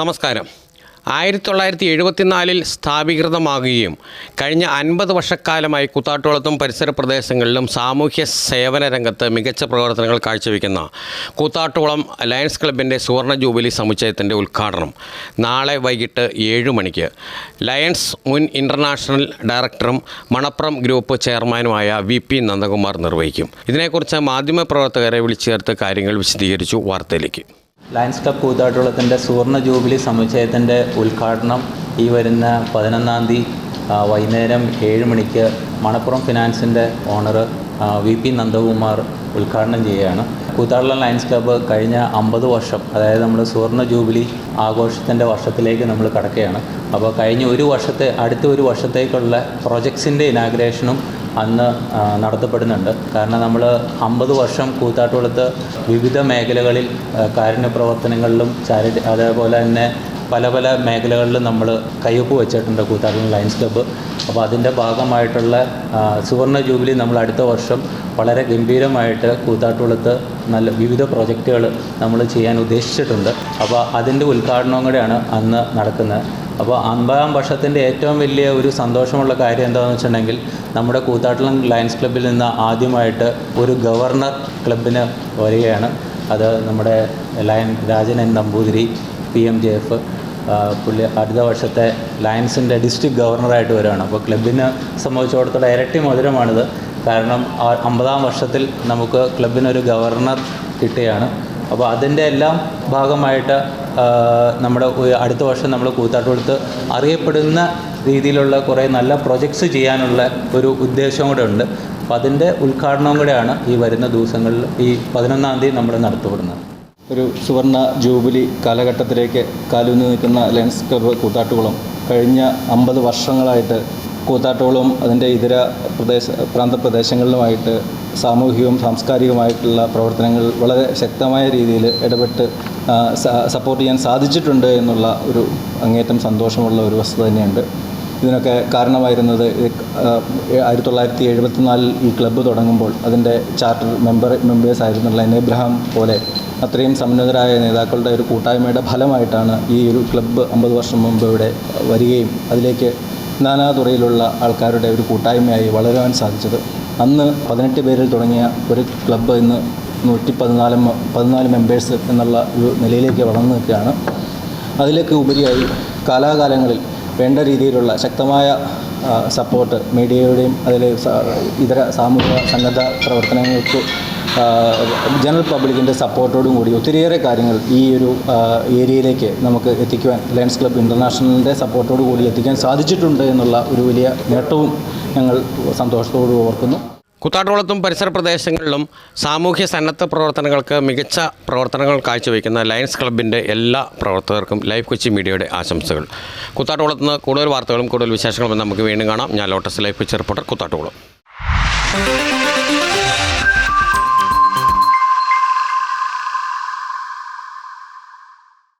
നമസ്കാരം. ആയിരത്തി തൊള്ളായിരത്തി എഴുപത്തിനാലിൽ സ്ഥാപീകൃതമാകുകയും കഴിഞ്ഞ അൻപത് വർഷക്കാലമായി കൂത്താട്ടുകുളത്തും പരിസര പ്രദേശങ്ങളിലും സാമൂഹ്യ സേവന രംഗത്ത് മികച്ച പ്രവർത്തനങ്ങൾ കാഴ്ചവെക്കുന്ന കൂത്താട്ടുകുളം ലയൺസ് ക്ലബിന്റെ സുവർണ ജൂബിലി സമുച്ചയത്തിന്റെ ഉദ്ഘാടനം നാളെ വൈകിട്ട് ഏഴ് മണിക്ക്. ലയൺസ് മുൻ ഇന്റർനാഷണൽ ഡയറക്ടറും മണപ്പുറം ഗ്രൂപ്പ് ചെയർമാനുമായ വി പി നന്ദകുമാർ നിർവഹിക്കും. ഇതിനെക്കുറിച്ച് മാധ്യമപ്രവർത്തകരെ വിളിച്ചു ചേർത്ത് കാര്യങ്ങൾ വിശദീകരിച്ചു വാർത്തയിലേക്ക്. ലയൺസ് ക്ലബ് കൂത്താട്ടുകുളത്തിന്റെ സുവർണ ജൂബിലി സമുച്ചയത്തിന്റെ ഉദ്ഘാടനം ഈ വരുന്ന പതിനൊന്നാം തീയതി വൈകുന്നേരം ഏഴ് മണിക്ക് മണപ്പുറം ഫിനാൻസിന്റെ ഓണർ വി പി നന്ദകുമാർ ഉദ്ഘാടനം ചെയ്യുകയാണ്. കൂത്താട്ടുളം ലയൺസ് ക്ലബ്ബ് കഴിഞ്ഞ അമ്പത് വർഷം അതായത് നമ്മൾ സുവർണ ജൂബിലി ആഘോഷത്തിന്റെ വർഷത്തിലേക്ക് നമ്മൾ കടക്കുകയാണ്. അപ്പോൾ കഴിഞ്ഞ ഒരു വർഷത്തെ അടുത്ത ഒരു വർഷത്തേക്കുള്ള പ്രൊജക്ട്സിന്റെ ഇനാഗ്രേഷനും അന്ന് നടത്തപ്പെടുന്നുണ്ട്. കാരണം നമ്മൾ അമ്പത് വർഷം കൂത്താട്ടുകുളത്ത് വിവിധ മേഖലകളിൽ കാരുണ്യ പ്രവർത്തനങ്ങളിലും ചാരിറ്റി അതേപോലെ തന്നെ പല പല മേഖലകളിൽ നമ്മൾ കയ്യൊപ്പ് വെച്ചിട്ടുണ്ട് കൂത്താട്ടുകുളം ലയൻസ് ക്ലബ്ബ് അപ്പോൾ അതിന്റെ ഭാഗമായിട്ടുള്ള സുവർണ ജൂബിലി നമ്മൾ അടുത്ത വർഷം വളരെ ഗംഭീരമായിട്ട് കൂത്താട്ടുകുളത്ത് നല്ല വിവിധ പ്രോജക്റ്റുകൾ നമ്മൾ ചെയ്യാൻ ഉദ്ദേശിച്ചിട്ടുണ്ട്. അപ്പോൾ അതിന്റെ ഉദ്ഘാടനവും കൂടെയാണ് അന്ന് നടക്കുന്നത്. അപ്പോൾ അമ്പതാം വർഷത്തിന്റെ ഏറ്റവും വലിയ ഒരു സന്തോഷമുള്ള കാര്യം എന്താണെന്ന് വെച്ചിട്ടുണ്ടെങ്കിൽ നമ്മുടെ കൂത്താട്ടുളം ലയൻസ് ക്ലബ്ബിൽ നിന്ന് ആദ്യമായിട്ട് ഒരു ഗവർണർ ക്ലബിന് വരികയാണ്. അത് നമ്മുടെ lion Rajan N Namboothiri P M J F പുള്ളി അടുത്ത വർഷത്തെ ലയൻസിന്റെ ഡിസ്ട്രിക്ട് ഗവർണറായിട്ട് വരികയാണ്. അപ്പോൾ ക്ലബിനെ സംബന്ധിച്ചിടത്തോളം ഇരട്ടി മധുരമാണിത്. കാരണം അമ്പതാം വർഷത്തിൽ നമുക്ക് ക്ലബിനൊരു ഗവർണർ കിട്ടുകയാണ്. അപ്പോൾ അതിന്റെ എല്ലാം ഭാഗമായിട്ട് നമ്മുടെ അടുത്ത വർഷം നമ്മൾ കൂത്താട്ടുകൊടുത്ത് അറിയപ്പെടുന്ന രീതിയിലുള്ള കുറേ നല്ല പ്രൊജക്ട്സ് ചെയ്യാനുള്ള ഒരു ഉദ്ദേശവും കൂടെ ഉണ്ട്. അപ്പോൾ അതിന്റെ ഉദ്ഘാടനവും കൂടെയാണ് ഈ വരുന്ന ദിവസങ്ങളിൽ ഈ പതിനൊന്നാം തീയതി നമ്മൾ നടത്തപ്പെടുന്നത് ഒരു സുവർണ ജൂബിലി കാലഘട്ടത്തിലേക്ക് കാലൂന്നി നിൽക്കുന്ന ലെൻസ് ക്ലബ്ബ് കൂത്താട്ടുകുളം കഴിഞ്ഞ അമ്പത് വർഷങ്ങളായിട്ട് കൂത്താട്ടുകുളം അതിന്റെ ഇതര പ്രദേശ പ്രാന്തപ്രദേശങ്ങളിലുമായിട്ട് സാമൂഹികവും സാംസ്കാരികവുമായിട്ടുള്ള പ്രവർത്തനങ്ങൾ വളരെ ശക്തമായ രീതിയിൽ ഇടപെട്ട് സപ്പോർട്ട് ചെയ്യാൻ സാധിച്ചിട്ടുണ്ട് എന്നുള്ള ഒരു അങ്ങേറ്റം സന്തോഷമുള്ള ഒരു വസ്തുത തന്നെയുണ്ട്. ഇതിനൊക്കെ കാരണമായിരുന്നത് ആയിരത്തി തൊള്ളായിരത്തി എഴുപത്തിനാലിൽ ഈ ക്ലബ്ബ് തുടങ്ങുമ്പോൾ അതിന്റെ ചാർട്ടർ മെമ്പർ മെമ്പേഴ്സ് ആയിരുന്നുള്ള എൻ എബ്രഹാം പോലെ അത്രയും സമുന്നതരായ നേതാക്കളുടെ ഒരു കൂട്ടായ്മയുടെ ഫലമായിട്ടാണ് ഈ ഒരു ക്ലബ്ബ് അമ്പത് വർഷം മുമ്പ് ഇവിടെ വരികയും അതിലേക്ക് നാനാതുറയിലുള്ള ആൾക്കാരുടെ ഒരു കൂട്ടായ്മയായി വളരുവാൻ സാധിച്ചത്. അന്ന് പതിനെട്ട് പേരിൽ തുടങ്ങിയ ഒരു ക്ലബ്ബ് ഇന്ന് നൂറ്റി പതിനാല് പതിനാല് മെമ്പേഴ്സ് എന്നുള്ള ഒരു നിലയിലേക്ക് വളർന്നു നിൽക്കുകയാണ്. അതിലേക്ക് ഉപരിയായി കാലാകാലങ്ങളിൽ വേണ്ട രീതിയിലുള്ള ശക്തമായ സപ്പോർട്ട് മീഡിയയുടെയും അതിൽ ഇതര സാമൂഹിക സന്നദ്ധ പ്രവർത്തനങ്ങൾക്ക് ജനറൽ പബ്ലിക്കിന്റെ സപ്പോർട്ടോടും കൂടി ഒത്തിരിയേറെ കാര്യങ്ങൾ ഈ ഒരു ഏരിയയിലേക്ക് നമുക്ക് എത്തിക്കുവാൻ ലയൺസ് ക്ലബ്ബ് ഇന്റർനാഷണലിന്റെ സപ്പോർട്ടോടു കൂടി എത്തിക്കാൻ സാധിച്ചിട്ടുണ്ട് എന്നുള്ള ഒരു വലിയ നേട്ടവും ഞങ്ങൾ സന്തോഷത്തോട് ഓർക്കുന്നു. കുത്താട്ടുകുളത്തും പരിസര പ്രദേശങ്ങളിലും സാമൂഹ്യ സന്നദ്ധ പ്രവർത്തനങ്ങൾക്ക് മികച്ച പ്രവർത്തനങ്ങൾ കാഴ്ചവെക്കുന്ന ലയൺസ് ക്ലബിന്റെ എല്ലാ പ്രവർത്തകർക്കും ലൈവ് കൊച്ചി മീഡിയയുടെ ആശംസകൾ. കുത്താട്ടുകുളത്ത് നിന്ന് കൂടുതൽ വാർത്തകളും കൂടുതൽ വിശേഷങ്ങളും നമുക്ക് വീണ്ടും കാണാം. ഞാൻ lotus life Kochi reporter Koothattukulam